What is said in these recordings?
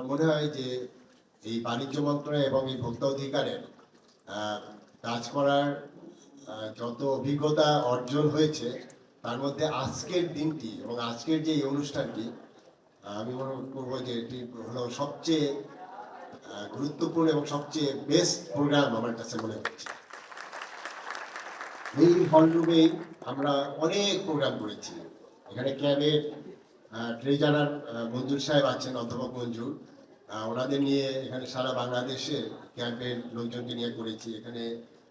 আমার মনে হয় যে এই বাণিজ্য মন্ত্রণালয় এবং এই ভোক্তা অধিকারের কাজ করার যত অভিজ্ঞতা অর্জন হয়েছে, তার মধ্যে আজকের দিনটি এবং আজকের যে এই অনুষ্ঠানটি আমি মনে করব যে এটি হলো সবচেয়ে গুরুত্বপূর্ণ এবং সবচেয়ে বেস্ট প্রোগ্রাম আমার কাছে মনে হচ্ছে। এই হলরুমেই আমরা অনেক প্রোগ্রাম করেছি। এখানে ক্যাবের ট্রেজারার মঞ্জুর সাহেব আছেন অধ্যাপক মঞ্জুর। ওনাদের নিয়ে এখানে সারা বাংলাদেশের ক্যাম্পের লোকজনকে নিয়ে করেছি, এখানে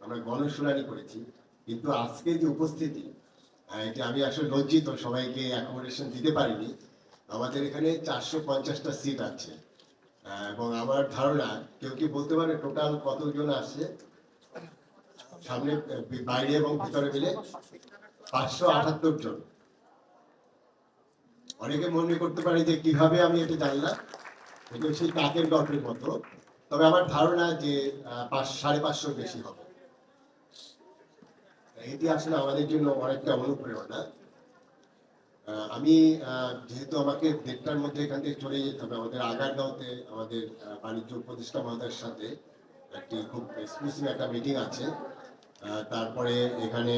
আমরা গণশুনানি করেছি। কিন্তু আজকে যে উপস্থিতি এটা আমি আসলে লজ্জিত, সবাইকে অ্যাকোমোডেশন দিতে পারিনি। আমাদের এখানে চারশো পঞ্চাশটা সিট আছে। এবং আমার ধারণা, কেউ কি বলতে পারে টোটাল কতজন আসছে সামনে বাইরে এবং ভিতরে মিলে পাঁচশো আটাত্তর জন। অনেকে মনে করতে পারে যে কীভাবে আমি এটা জানলাম। সেই কাকের গল্পের মতো তবে আমার ধারণা যে সাড়ে পাঁচশোর বেশি হবে। এটি আসলে আমাদের জন্য অনেকটা অনুপ্রেরণা। আমি যেহেতু আমাকে দেড়টার মধ্যে এখান থেকে চলে যেতে হবে, আমাদের আগারগাঁওতে আমাদের বাণিজ্য উপদেষ্টা মহোদয়ের সাথে একটি খুব এক্সক্লুসিভ একটা মিটিং আছে। তারপরে এখানে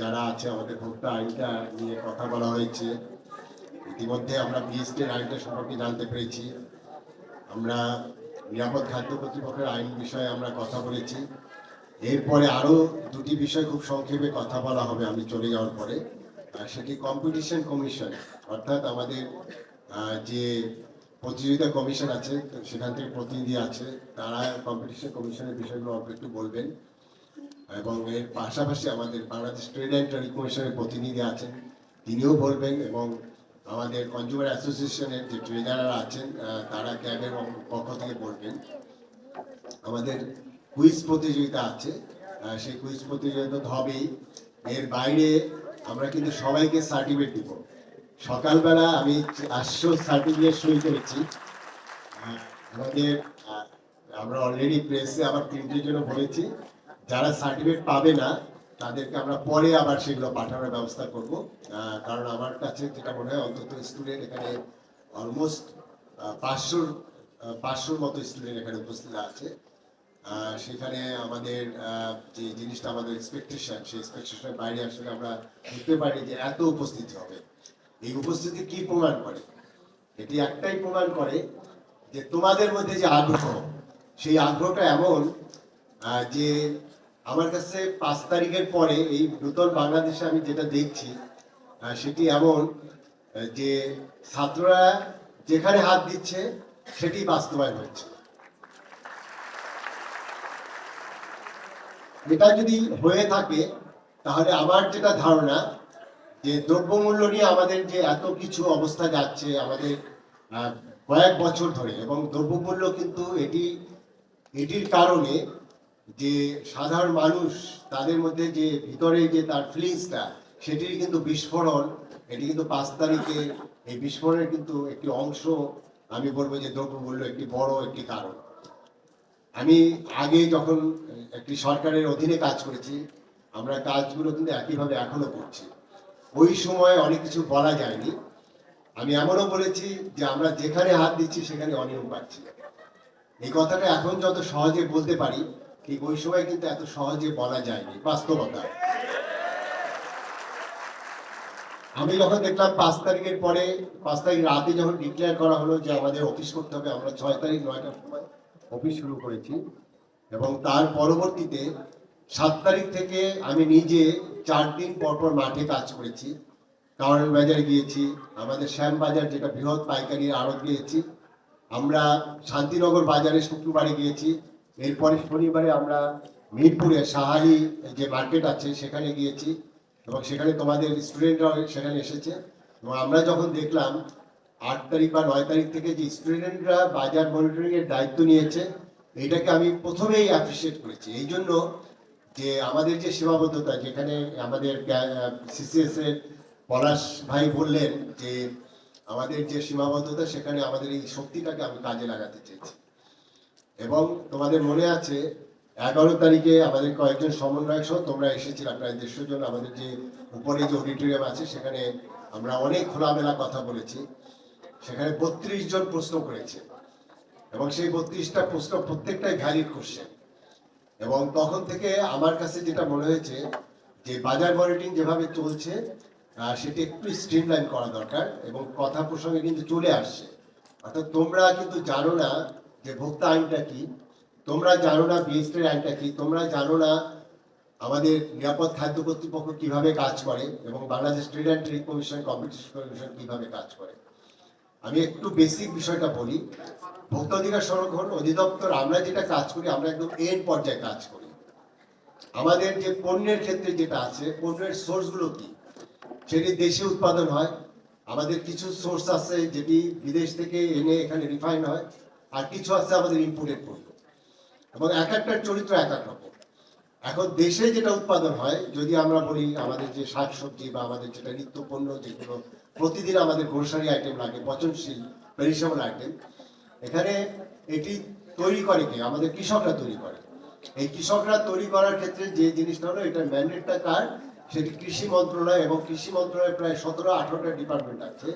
যারা আছে, আমাদের ভোক্তা আইনটা নিয়ে কথা বলা হয়েছে। ইতিমধ্যে আমরা বিএসটির আইনটা সম্পর্কে জানতে পেরেছি। আমরা নিরাপদ খাদ্য কর্তৃপক্ষের আইন বিষয়ে আমরা কথা বলেছি। এরপরে আরও দুটি বিষয় খুব সংক্ষেপে কথা বলা হবে আমি চলে যাওয়ার পরে। সেটি কম্পিটিশন কমিশন অর্থাৎ আমাদের যে প্রতিযোগিতা কমিশন আছে সেখান থেকে প্রতিনিধি আছে, তারা কম্পিটিশন কমিশনের বিষয়গুলো অল্প একটু বলবেন। এবং এর পাশাপাশি আমাদের বাংলাদেশ ট্রেড অ্যান্ড ট্রেড কমিশনের প্রতিনিধি আছেন, তিনিও বলবেন এবং আমাদের কনজিউমার অ্যাসোসিয়েশনের যে ট্রেডাররা আছেন তারা ক্যাবের পক্ষ থেকে বলবেন। আমাদের কুইজ প্রতিযোগিতা আছে সেই কুইজ প্রতিযোগিতা তো হবেই। এর বাইরে আমরা কিন্তু সবাইকে সার্টিফিকেট দিব। সকালবেলা আমি চারশো সার্টিফিকেট সই করেছি। আমাদের আমরা অলরেডি প্রেসে আবার প্রিন্টের জন্য বলেছি। যারা সার্টিফিকেট পাবে না তাদেরকে আমরা পরে আবার সেগুলো পাঠানোর ব্যবস্থা করব। কারণ আমার কাছে যেটা মনে হয়, অন্তত স্টুডেন্ট এখানে অলমোস্ট পাঁচশোর পাঁচশোর মতো স্টুডেন্ট এখানে উপস্থিত আছে। সেখানে আমাদের যে জিনিসটা আমাদের এক্সপেকটেশন সেই এক্সপেকটেশনের বাইরে আসলে আমরা বুঝতে পারি যে এত উপস্থিতি হবে। এই উপস্থিতি কি প্রমাণ করে? এটি একটাই প্রমাণ করে যে তোমাদের মধ্যে যে আগ্রহ, সেই আগ্রহটা এমন যে আমার কাছে পাঁচ তারিখের পরে এই নূতন বাংলাদেশে আমি যেটা দেখছি সেটি এমন যে ছাত্ররা যেখানে হাত দিচ্ছে, সেটি বাস্তবায়ন হচ্ছে। এটা যদি হয়ে থাকে, তাহলে আমার যেটা ধারণা, যে দ্রব্যমূল্য নিয়ে আমাদের যে এত কিছু অবস্থা যাচ্ছে, আমাদের কয়েক বছর ধরে, এবং দ্রব্যমূল্য কিন্তু এটি, এটির কারণে যে সাধারণ মানুষ তাদের মধ্যে যে ভিতরে যে তার ফিলিংসটা সেটির কিন্তু বিস্ফোরণ, এটি কিন্তু পাঁচ তারিখে, এই বিস্ফোরণের কিন্তু একটি অংশ, আমি বলব যে দ্রব্যমূল্য একটি বড় একটি কারণ। আমি আগে যখন একটি সরকারের অধীনে কাজ করেছি, আমরা কাজগুলো কিন্তু একইভাবে এখনও করছি। ওই সময় অনেক কিছু বলা যায়নি। আমি এমনও বলেছি যে আমরা যেখানে হাত দিচ্ছি, সেখানে অনিয়ম পাচ্ছি। এই কথাটা এখন যত সহজে বলতে পারি ঠিক ওই সময় কিন্তু এত সহজে বলা যায়নি, বাস্তবতা। আমি যখন দেখলাম পাঁচ তারিখের পরে, পাঁচ তারিখ রাতে যখন ডিক্লেয়ার করা হলো যে আমাদের অফিস করতে হবে, আমরা ছয় তারিখ নয়টার সময় অফিস শুরু করেছি। এবং তার পরবর্তীতে সাত তারিখ থেকে আমি নিজে চার দিন পর পর মাঠে কাজ করেছি। কারণ বাজারে গিয়েছি, আমাদের শ্যাম বাজার যেটা বৃহৎ পাইকারি আড়ত গিয়েছি। আমরা শান্তিনগর বাজারে শুক্রবারে গিয়েছি। এরপরে শনিবারে আমরা মিরপুরে সাহারি যে মার্কেট আছে, সেখানে গিয়েছি এবং সেখানে তোমাদের স্টুডেন্টরাও সেখানে এসেছে। এবং আমরা যখন দেখলাম, আট তারিখ বা নয় তারিখ থেকে যে স্টুডেন্টরা বাজার মনিটরিং এর দায়িত্ব নিয়েছে, এটাকে আমি প্রথমেই অ্যাপ্রিসিয়েট করেছি। এই জন্য যে আমাদের যে সীমাবদ্ধতা, যেখানে আমাদের সিসিএস এর পলাশ ভাই বললেন যে আমাদের যে সীমাবদ্ধতা, সেখানে আমাদের এই শক্তিটাকে আমি কাজে লাগাতে চেয়েছি। এবং তোমাদের মনে আছে, এগারো তারিখে আমাদের কয়েকজন সমন্বয়ক সহ তোমরা এসেছিলে প্রায় দেড়শো জন আমাদের যে উপরে যে অডিটোরিয়াম আছে, সেখানে আমরা অনেক খোলামেলা কথা বলেছি। সেখানে বত্রিশ জন প্রশ্ন করেছে এবং সেই বত্রিশটা প্রশ্ন প্রত্যেকটাই ভ্যালিড কোশ্চেন এবং তখন থেকে আমার কাছে যেটা মনে হয়েছে যে বাজার মনিটরিং যেভাবে চলছে সেটি একটু স্ট্রিমলাইন করা দরকার এবং কথা প্রসঙ্গে কিন্তু চলে আসছে। অর্থাৎ তোমরা কিন্তু জানো না যে ভোক্তা আইনটা কি? তোমরা জানো না বিএসটির আইনটা কি? তোমরা জানো না আমাদের নিরাপদ খাদ্য কর্তৃপক্ষ কীভাবে কাজ করে এবং Bangladesh trade and trade commission competition commission কীভাবে কাজ করে? আমি একটু বেসিক বিষয়টা বলি। ভোক্তা অধিকার সংরক্ষণ অধিদপ্তর, আমরা যেটা কাজ করি, আমরা একদম এন্ড পর্যায়ে কাজ করি। আমাদের যে পণ্যের ক্ষেত্রে যেটা আছে, পণ্যের সোর্সগুলো কি? সেটি দেশে উৎপাদন হয়। আমাদের কিছু সোর্স আছে যেটি বিদেশ থেকে এনে এখানে রিফাইন হয়। আর কিছু আছে আমাদের ইম্পোর্টেড পণ্য এবং এক একটা চরিত্র এক এক রকম। এখন দেশে যেটা উৎপাদন হয়, যদি আমরা বলি আমাদের যে শাক সবজি বা আমাদের যেটা নিত্য পণ্য যেগুলো প্রতিদিন আমাদের গ্রোসারি আইটেম লাগে, পচনশীল পেরিসেবল আইটেম এখানে এটি তৈরি করে কে? আমাদের কৃষকরা তৈরি করে। এই কৃষকরা তৈরি করার ক্ষেত্রে যে জিনিসটা হলো, এটা ম্যান্ডেটটা কার? সেটি কৃষি মন্ত্রণালয় এবং কৃষি মন্ত্রণালয় প্রায় সতেরো আঠারোটা ডিপার্টমেন্ট আছে।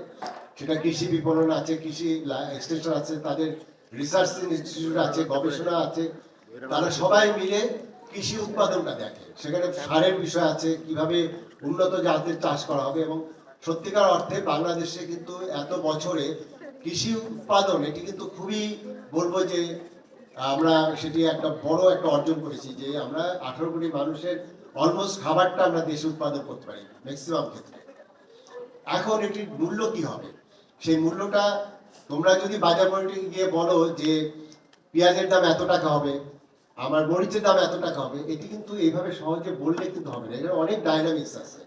সেটা কৃষি বিপণন আছে, কৃষি এক্সটেনশন আছে, তাদের রিসার্চ ইনস্টিটিউট আছে গবেষণা আছে তারা সবাই মিলে কৃষি উৎপাদনটা দেখে। সেখানে সারের বিষয় আছে কীভাবে উন্নত জাতের চাষ করা হবে এবং সত্যিকার অর্থে বাংলাদেশে কিন্তু এত বছরে কৃষি উৎপাদন এটি কিন্তু খুবই বলব যে আমরা সেটি একটা বড় একটা অর্জন করেছি যে আমরা আঠারো কোটি মানুষের অলমোস্ট খাবারটা আমরা দেশে উৎপাদন করতে পারি ম্যাক্সিমাম ক্ষেত্রে। এখন এটির মূল্য কি হবে? সেই মূল্যটা তোমরা যদি বাজার মনিটরিং গিয়ে বলো যে পেঁয়াজের দাম এত টাকা হবে, আমার মরিচের দাম এত টাকা হবে, এটি কিন্তু এইভাবে সহজে বললে কিন্তু হবে না। এখানে অনেক ডায়নামিক্স আছে।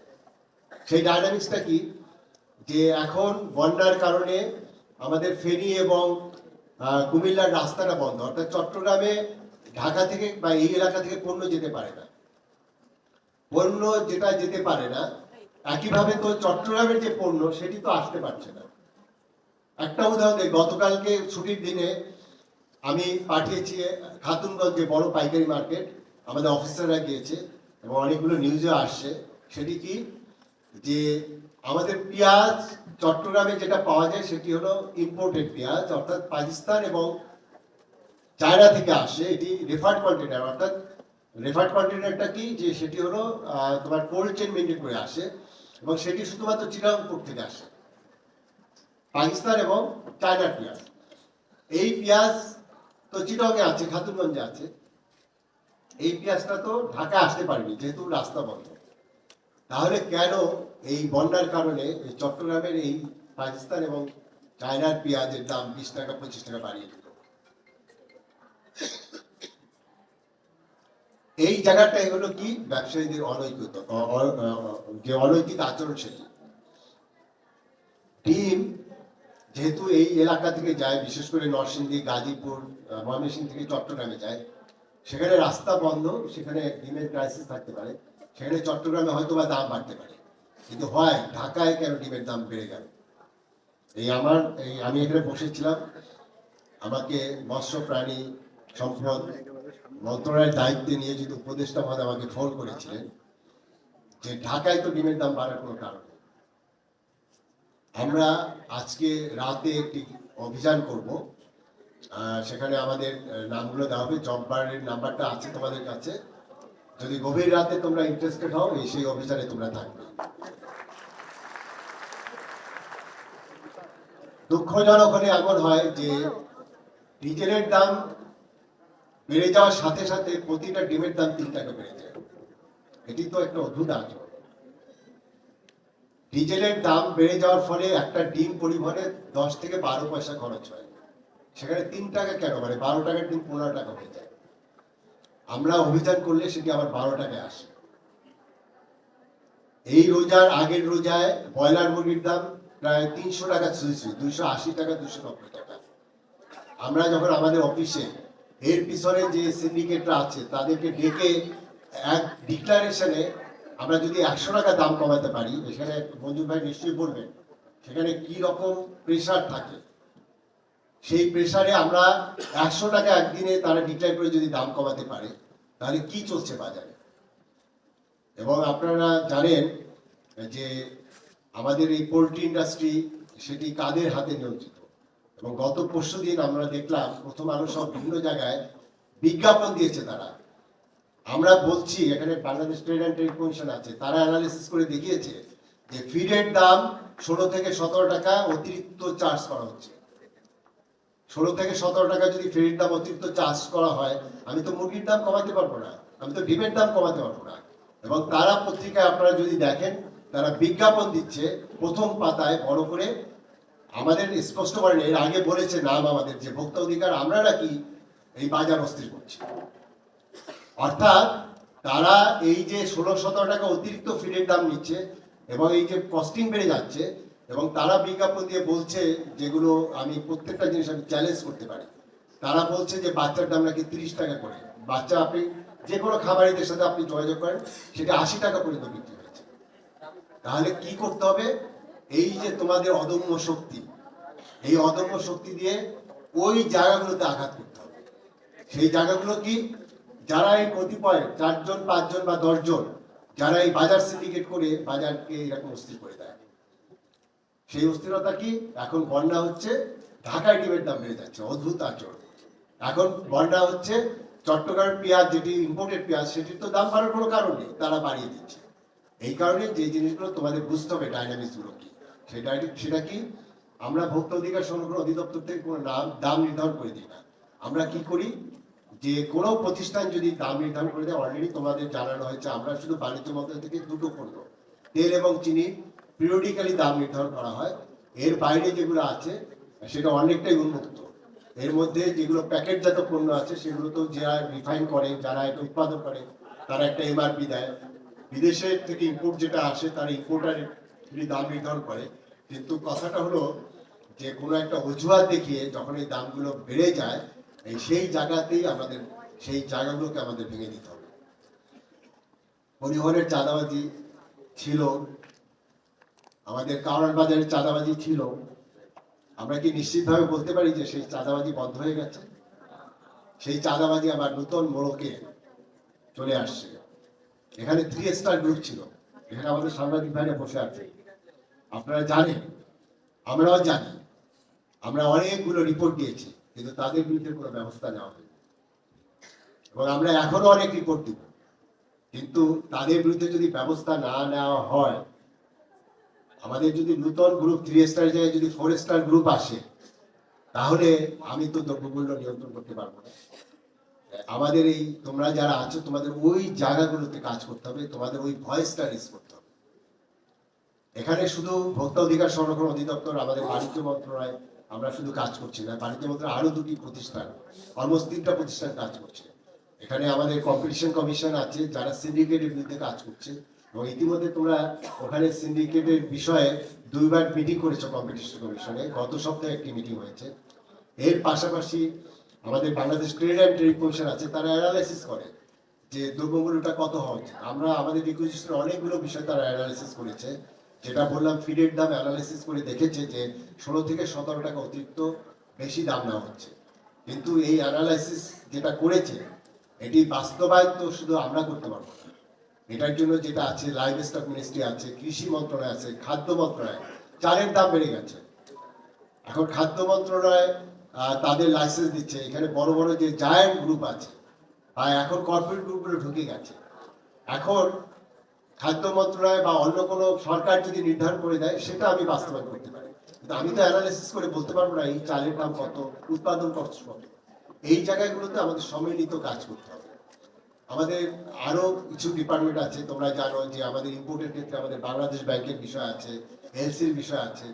সেই ডাইনামিক্সটা কি? যে এখন বন্যার কারণে আমাদের ফেনী এবং কুমিল্লার রাস্তাটা বন্ধ, অর্থাৎ চট্টগ্রামে ঢাকা থেকে বা এই এলাকা থেকে পণ্য যেতে পারে না। পণ্য যেটা যেতে পারে না, একইভাবে তো চট্টগ্রামের যে পণ্য, সেটি তো আসতে পারছে না। একটা উদাহরণ দিই, গতকালকে ছুটির দিনে আমি পাঠিয়েছি খাতুনগঞ্জে বড় পাইকারি মার্কেট, আমাদের অফিসাররা গিয়েছে এবং অনেকগুলো নিউজে আসছে। সেটি কি? যে আমাদের পেঁয়াজ চট্টগ্রামে যেটা পাওয়া যায় সেটি হলো ইম্পোর্টেড পেঁয়াজ, অর্থাৎ পাকিস্তান এবং চায়না থেকে আসে। এটি রেফার্ড কন্টেনার অর্থাৎ রেফার্ড কন্টেনারটা কি? যে সেটি হলো তোমার কোল্ড চেন মেনটেন করে আসে এবং সেটি শুধুমাত্র চিরাংপুর থেকে আসে। পাকিস্তান এবং চায়নার পেঁয়াজ। এই পেঁয়াজ তো চিটকে আছে, খাতুনগঞ্জে আছে। এই পেঁয়াজটা তো ঢাকা আসতে পারেনি, যেহেতু রাস্তা বন্ধ। তাহলে কেন এই বন্যার কারণে চট্টগ্রামের এই পাকিস্তান এবং চায়নার পেঁয়াজের দাম বিশ টাকা, পঁচিশ টাকা বাড়িয়ে দিল? এই জায়গাটাই হলো কি? ব্যবসায়ীদের অনৈতিকতা অ- অ- অ- যে অনৈতিক আচরণ সেটি। ডিম যেহেতু এই এলাকা থেকে যায় বিশেষ করে নরসিংদী গাজীপুর আহ, ময়মনসিংহ থেকে চট্টগ্রামে যায় সেখানে রাস্তা বন্ধ সেখানে ডিমের ক্রাইসিস থাকতে পারে সেখানে চট্টগ্রামে হয়তো বা দাম বাড়তে পারে। কিন্তু হয় ঢাকায় কেন ডিমের দাম বেড়ে গেল? এই আমার এই আমি এখানে বসেছিলাম। আমাকে মৎস্য প্রাণী সম্পদ মন্ত্রণালয়ের দায়িত্বে নিয়ে যদি উপদেষ্টা মহোদয় আমাকে ফোন করেছিলেন যে ঢাকায় তো ডিমের দাম বাড়ার কোনো কারণ আমরা আজকে রাতে একটি অভিযান করব। সেখানে আমাদের নামগুলো দেওয়া হবে। জব কার্ডের নাম্বারটা আছে তোমাদের কাছে। যদি গভীর রাতে তোমরা ইন্টারেস্টেড হও, এই সেই অভিযানে তোমরা থাকবে। দুঃখজনক হলে এমন হয় যে, ডিজেলের দাম বেড়ে যাওয়ার সাথে সাথে প্রতিটা ডিমের দাম তিন টাকা বেড়ে যায়। এটি তো একটা অদ্ভুত আচরণ। ডিজেলের দাম বেড়ে যাওয়ার ফলে একটা ডিম পরিবহনে দশ থেকে বারো পয়সা খরচ হয়। সেখানে তিন টাকা কেন? মানে বারো টাকার ডিম পনেরো টাকা হয়ে যায়। আমরা অভিযান করলে সেটি আবার বারো টাকায় আসে। এই রোজার আগের রোজায় ব্রয়লার মুরগির দাম প্রায় তিনশো টাকা ছুঁয়েছে দুইশো আশি টাকা দুশো নব্বই টাকা। আমরা যখন আমাদের অফিসে, এর পিছনে যে সিন্ডিকেটরা আছে, তাদেরকে ডেকে এক ডিক্লারেশনে আমরা যদি একশো টাকা দাম কমাতে পারি এখানে মঞ্জুর ভাই নিশ্চয়ই বলবেন, সেখানে কি রকম প্রেশার থাকে? সেই প্রেশারে আমরা একশো টাকা একদিনে তারা ডিক্লেয়ার করে যদি দাম কমাতে পারে, তাহলে কি চলছে বাজারে? এবং আপনারা জানেন যে আমাদের এই পোলট্রি ইন্ডাস্ট্রি সেটি কাদের হাতে নিয়ন্ত্রিত? এবং গত পরশু দিন আমরা দেখলাম প্রথম আলো সব বিভিন্ন জায়গায় বিজ্ঞাপন দিয়েছে তারা। আমরা বলছি, এখানে Bangladesh trade and trade commission আছে, তারা অ্যানালিসিস করে দেখিয়েছে যে ফিডের দাম ষোলো থেকে সতেরো টাকা অতিরিক্ত চার্জ করা হচ্ছে। ষোলো থেকে সতেরো টাকা যদি ফেরির দাম অতিরিক্ত চার্জ করা হয়, আমি তো মুরগির দাম কমাতে পারব না, আমি তো ডিমের দাম কমাতে পারব না। এবং তারা পত্রিকায় আপনারা যদি দেখেন, তারা বিজ্ঞাপন দিচ্ছে প্রথম পাতায় বড় করে, আমাদের স্পষ্ট করেন এর আগে বলেছে নাম আমাদের যে ভোক্তা অধিকার, আমরা নাকি এই বাজার অস্থির করছি। অর্থাৎ তারা এই যে ষোলো সতেরো টাকা অতিরিক্ত ফিডের দাম নিচ্ছে এবং এই যে কস্টিং বেড়ে যাচ্ছে এবং তারা বিজ্ঞাপন দিয়ে বলছে যেগুলো আমি প্রত্যেকটা জিনিস আমি চ্যালেঞ্জ করতে পারি। তারা বলছে যে বাচ্চার দাম নাকি তিরিশ টাকা করে। বাচ্চা আপনি যে কোনো খাবারিদের সাথে আপনি যোগাযোগ করেন, সেটা আশি টাকা পর্যন্ত বিক্রি হয়েছে। তাহলে কি করতে হবে? এই যে তোমাদের অদম্য শক্তি, এই অদম্য শক্তি দিয়ে ওই জায়গাগুলোতে আঘাত করতে হবে। সেই জায়গাগুলো কি? যারা এই কতিপয় চারজন, পাঁচজন বা দশজন যারা এই বাজার সিন্ডিকেট করে বাজারকে এরকম অস্থির করে দেয়। সেই অস্থিরতা কি? এখন বন্যা হচ্ছে, ঢাকায় ডিমের দাম বেড়ে যাচ্ছে, অদ্ভুত আচরণ। এখন বন্যা হচ্ছে চট্টগ্রাম পেঁয়াজ, যেটি ইম্পোর্টেড পেঁয়াজ, সেটির তো দাম বাড়ার কোনো কারণ নেই, তারা বাড়িয়ে দিচ্ছে। এই কারণে যে জিনিসগুলো তোমাদের বুঝতে হবে ডাইনামিক্সগুলো কি? সেটা সেটা কি? আমরা ভোক্তা অধিকার সংরক্ষণ অধিদপ্তর থেকে কোনো দাম নির্ধারণ করে দিই না। আমরা কি করি? যে কোনো প্রতিষ্ঠান যদি দাম নির্ধারণ করে দেয় অলরেডি তোমাদের জানানো হয়েছে, আমরা শুধু বাণিজ্য মন্ত্রণালয় থেকে দুটো পণ্য, তেল এবং চিনি পিরিয়ডিক্যালি দাম নির্ধারণ করা হয়। এর বাইরে যেগুলো আছে, সেটা অনেকটাই উন্মুক্ত। এর মধ্যে যেগুলো প্যাকেটজাত পণ্য আছে, সেগুলো তো যারা রিফাইন করে, যারা এটা উৎপাদন করে, তারা একটা এমআরপি দেয়। বিদেশের থেকে ইম্পোর্ট যেটা আসে, তারা ইম্পোর্টার দাম নির্ধারণ করে, কিন্তু কথাটা হলো যে কোনো একটা অজুহাত দেখিয়ে যখন এই দামগুলো বেড়ে যায় এই সেই জায়গাতেই আমাদের, সেই জায়গাগুলোকে আমাদের ভেঙে দিতে হবে। পরিবহনের চাঁদাবাজি ছিল, আমাদের কারণ বাজারের চাঁদাবাজি ছিল। আমরা কি নিশ্চিতভাবে বলতে পারি যে সেই চাঁদাবাজি বন্ধ হয়ে গেছে? সেই চাঁদাবাজি আবার নতুন মোড়কে চলে আসছে। এখানে থ্রি স্টার গ্রুপ ছিল। এখানে আমাদের সাংবাদিক ভাইরা বসে আছে। আপনারা জানেন, আমরাও জানি, আমরা অনেকগুলো রিপোর্ট দিয়েছি। কিন্তু তাদের বিরুদ্ধে কোনো ব্যবস্থা নেওয়া হয়নি। এবং আমরা এখনও অনেক রিপোর্ট দিব। কিন্তু তাদের বিরুদ্ধে যদি ব্যবস্থা না নেওয়া হয়, আমাদের যদি নূতন গ্রুপ থ্রি স্টার জায়গায় যদি ফোর স্টার গ্রুপ আসে, তাহলে আমি তো দ্রব্যমূল্য নিয়ন্ত্রণ করতে পারব না। আমাদের এই, তোমরা যারা আছো, তোমাদের ওই জায়গাগুলোতে কাজ করতে হবে, তোমাদের ওই ভয়েসটা রিস করতে হবে। এখানে শুধু ভোক্তা অধিকার সংরক্ষণ অধিদপ্তর, আমাদের বাণিজ্য মন্ত্রণালয় আমরা শুধু কাজ করছি না বাণিজ্য মন্ত্রণালয় আরও দুটি প্রতিষ্ঠান অলমোস্ট তিনটা প্রতিষ্ঠান কাজ করছে। এখানে আমাদের কম্পিটিশন কমিশন আছে, যারা সিন্ডিকেটের বিরুদ্ধে কাজ করছে। এবং ইতিমধ্যে তোমরা ওখানে সিন্ডিকেটের বিষয়ে দুইবার মিটিং করেছ কম্পিটিশন কমিশনে গত সপ্তাহে একটি মিটিং হয়েছে। এর পাশাপাশি আমাদের Bangladesh trade and trade commission আছে, তারা অ্যানালাইসিস করে যে দ্রব্যমূল্যটা কত হওয়া আমরা আমাদের রিকুইজিশনের অনেকগুলো বিষয় তারা অ্যানালাইসিস করেছে। যেটা বললাম ফিডের দাম অ্যানালাইসিস করে দেখেছে যে ষোলো থেকে সতেরো টাকা অতিরিক্ত বেশি দাম নেওয়া হচ্ছে। কিন্তু এই অ্যানালাইসিস যেটা করেছে, এটি বাস্তবায়ন তো শুধু আমরা করতে পারব না। এটার জন্য যেটা আছে লাইভ স্টক মিনিস্ট্রি আছে, কৃষি মন্ত্রণালয় আছে, খাদ্য মন্ত্রণালয়, চালের দাম বেড়ে গেছে। এখন খাদ্য মন্ত্রণালয় তাদের লাইসেন্স দিচ্ছে। এখানে বড় বড় যে জায়ান্ট গ্রুপ আছে আর এখন কর্পোরেট গ্রুপগুলো ঢুকে গেছে। এখন খাদ্য মন্ত্রণালয় বা অন্য কোনো সরকার যদি নির্ধারণ করে দেয়, সেটা আমি বাস্তবায়ন করতে পারি। কিন্তু আমি তো অ্যানালাইসিস করে বলতে পারব না এই চালের দাম কত, উৎপাদন কত এই জায়গাগুলোতে আমাদের সম্মিলিত কাজ করতে হবে। আমাদের আরও কিছু ডিপার্টমেন্ট আছে, তোমরা জানো যে আমাদের ইম্পোর্টের ক্ষেত্রে আমাদের বাংলাদেশ ব্যাংকের বিষয় আছে এলসির বিষয় আছে।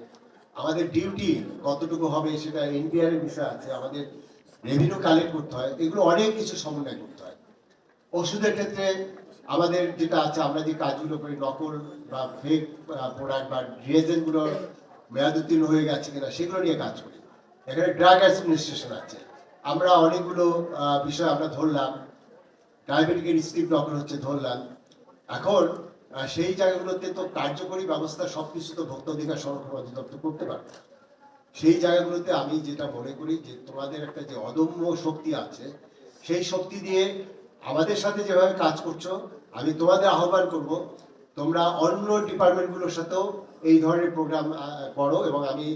আমাদের ডিউটি কতটুকু হবে সেটা এনপিআর এর বিষয় আছে, আমাদের রেভিনিউ কালেক্ট করতে হয়, এগুলো অনেক কিছু সমন্বয় করতে হয়। ওষুধের ক্ষেত্রে আমাদের যেটা আছে, আমরা যে কাজগুলো করি, নকল বা ফেক প্রোডাক্ট বা রিয়েজেন্টগুলো মেয়াদ উত্তীর্ণ হয়ে গেছে কিনা, সেগুলো নিয়ে কাজ করি। এখানে ড্রাগ অ্যাডমিনিস্ট্রেশন আছে। আমরা অনেকগুলো বিষয় আমরা ধরলাম। ডায়াবেটিকের স্লিপ নকল হচ্ছে ধরলাম। এখন সেই জায়গাগুলোতে তো কার্যকরী ব্যবস্থা সব কিছু তো ভোক্তা অধিকার সংরক্ষণ অধিদপ্তর করতে পারবে। না। সেই জায়গাগুলোতে আমি যেটা মনে করি যে তোমাদের একটা যে অদম্য শক্তি আছে, সেই শক্তি দিয়ে আমাদের সাথে যেভাবে কাজ করছ আমি তোমাদের আহ্বান করব, তোমরা অন্য ডিপার্টমেন্টগুলোর সাথেও এই ধরনের প্রোগ্রাম করো এবং আমি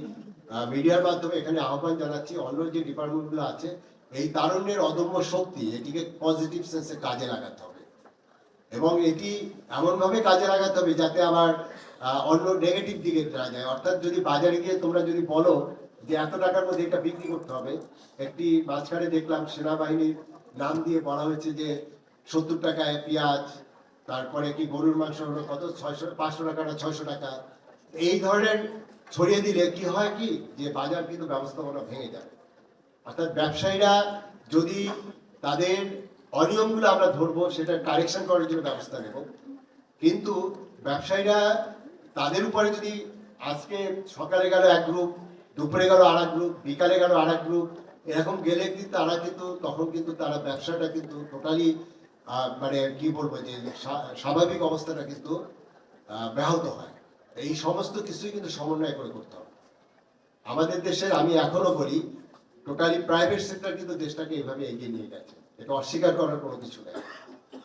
মিডিয়ার মাধ্যমে এখানে আহ্বান জানাচ্ছি অন্য যে ডিপার্টমেন্টগুলো আছে, এই তারুণ্যের অদম্য শক্তি এটিকে পজিটিভ সেন্সে কাজে লাগাতে হবে। এবং এটি এমনভাবে কাজে লাগাতে হবে যাতে আবার অন্য নেগেটিভ দিকে না যায়। অর্থাৎ যদি বাজারে গিয়ে তোমরা যদি বলো যে এত টাকার মধ্যে এটা বিক্রি করতে হবে, একটি মাঝখানে দেখলাম সেনাবাহিনীর নাম দিয়ে বলা হয়েছে যে সত্তর টাকায় পেঁয়াজ, তারপরে কি গরুর মাংস হলো কত? ছয়শো, পাঁচশো টাকা ছয়শো টাকা? এই ধরনের ছড়িয়ে দিলে কি হয় কি? যে বাজার কিন্তু ব্যবস্থাপনা ভেঙে যাবে অর্থাৎ ব্যবসায়ীরা যদি তাদের অনিয়মগুলো আমরা ধরবো, সেটা কারেকশন করার জন্য ব্যবস্থা নেব। কিন্তু ব্যবসায়ীরা তাদের উপরে যদি আজকে সকালে গেল এক গ্রুপ, দুপুরে গেল আর গ্রুপ, বিকালে গেল আর গ্রুপ, এরকম গেলে কিন্তু তারা কিন্তু, তখন কিন্তু তারা ব্যবসাটা কিন্তু টোটালি মানে কি বলব, যে স্বা- স্বাভাবিক অবস্থাটা কিন্তু ব্যাহত হয়। এই সমস্ত কিছুই কিন্তু সমন্বয় করে করতে হবে। আমাদের দেশের, আমি এখনও বলি টোটালি প্রাইভেট সেক্টর কিন্তু দেশটাকে এইভাবে এগিয়ে নিয়ে গেছে। এটা অস্বীকার করার কোনো কিছু নেই।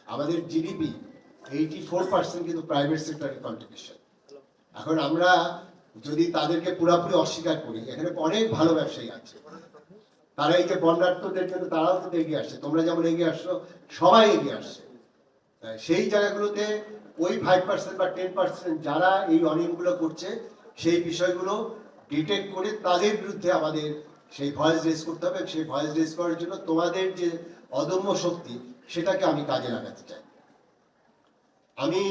আমাদের জিডিপি এইটি ফোর পার্সেন্ট কিন্তু প্রাইভেট সেক্টরের কন্ট্রিবিউশন এখন আমরা যদি তাদেরকে পুরোপুরি অস্বীকার করি, এখানে অনেক ভালো ব্যবসায়ী আছে। তারা এই যে বন্যার্থদের জন্য তারাও কিন্তু এগিয়ে আসছে। তোমরা যেমন এগিয়ে আসছো, সবাই এগিয়ে আসছে। সেই জায়গাগুলোতে ওই ফাইভ পার্সেন্ট বা টেন পার্সেন্ট যারা এই অনিয়মগুলো করছে, সেই বিষয়গুলো ডিটেক্ট করে তাদের বিরুদ্ধে আমাদের সেই ভয়েস রেজ করতে হবে। সেই ভয়েস রেজ করার জন্য তোমাদের যে অদম্য শক্তি, সেটাকে আমি কাজে লাগাতে চাই। আমি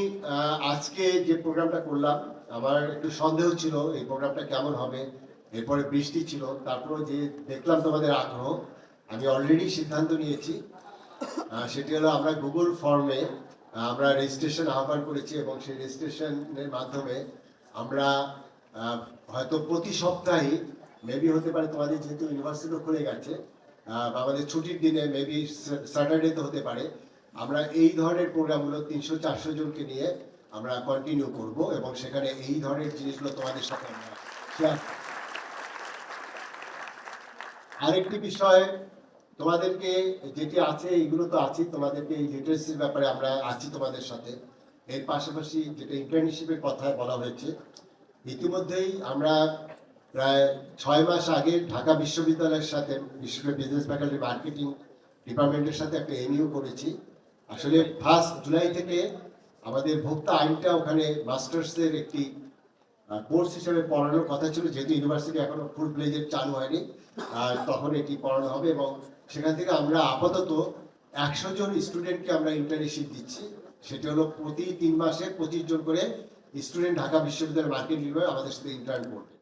আজকে যে প্রোগ্রামটা করলাম, আমার একটু সন্দেহ ছিল এই প্রোগ্রামটা কেমন হবে। এরপরে বৃষ্টি ছিল তারপরে যে দেখলাম তোমাদের আগ্রহ, আমি অলরেডি সিদ্ধান্ত নিয়েছি সেটি হলো আমরা গুগল ফর্মে আমরা রেজিস্ট্রেশন আহ্বান করেছি এবং সেই রেজিস্ট্রেশনের মাধ্যমে আমরা হয়তো প্রতি সপ্তাহে মেবি হতে পারে তোমাদের যেহেতু ইউনিভার্সিটিও খুলে গেছে আমাদের ছুটির দিনে মেবি স্যাটারডে তো হতে পারে, আমরা এই ধরনের প্রোগ্রামগুলো তিনশো চারশো জনকে নিয়ে আমরা কন্টিনিউ করব এবং সেখানে এই ধরনের জিনিসগুলো তোমাদের সাথে আমরা করব। আরেকটি বিষয়, তোমাদেরকে যেটি আছে এইগুলো তো আছে তোমাদেরকে এই লিটারেসির ব্যাপারে আমরা আছি তোমাদের সাথে। এর পাশাপাশি যেটা ইন্টার্নশিপের কথা বলা হয়েছে, ইতিমধ্যেই আমরা প্রায় ছয় মাস আগে ঢাকা বিশ্ববিদ্যালয়ের সাথে বিশ্ববিদ্যালয় বিজনেস ফ্যাকাল্টি মার্কেটিং ডিপার্টমেন্টের সাথে একটা এমইউ করেছি। আসলে ফার্স্ট জুলাই থেকে আমাদের ভোক্তা আইনটা ওখানে মাস্টার্সের একটি কোর্স হিসেবে পড়ানোর কথা ছিল, যেহেতু ইউনিভার্সিটি এখনও ফুল প্লেজের চালু হয়নি, আর তখন এটি পড়ানো হবে এবং সেখান থেকে আমরা আপাতত একশো জন স্টুডেন্টকে আমরা ইন্টার্নশিপ দিচ্ছি। সেটি হলো প্রতি তিন মাসে পঁচিশ জন করে স্টুডেন্ট ঢাকা বিশ্ববিদ্যালয়ের মার্কেট বিভাগে আমাদের সাথে ইন্টার্ন করবে।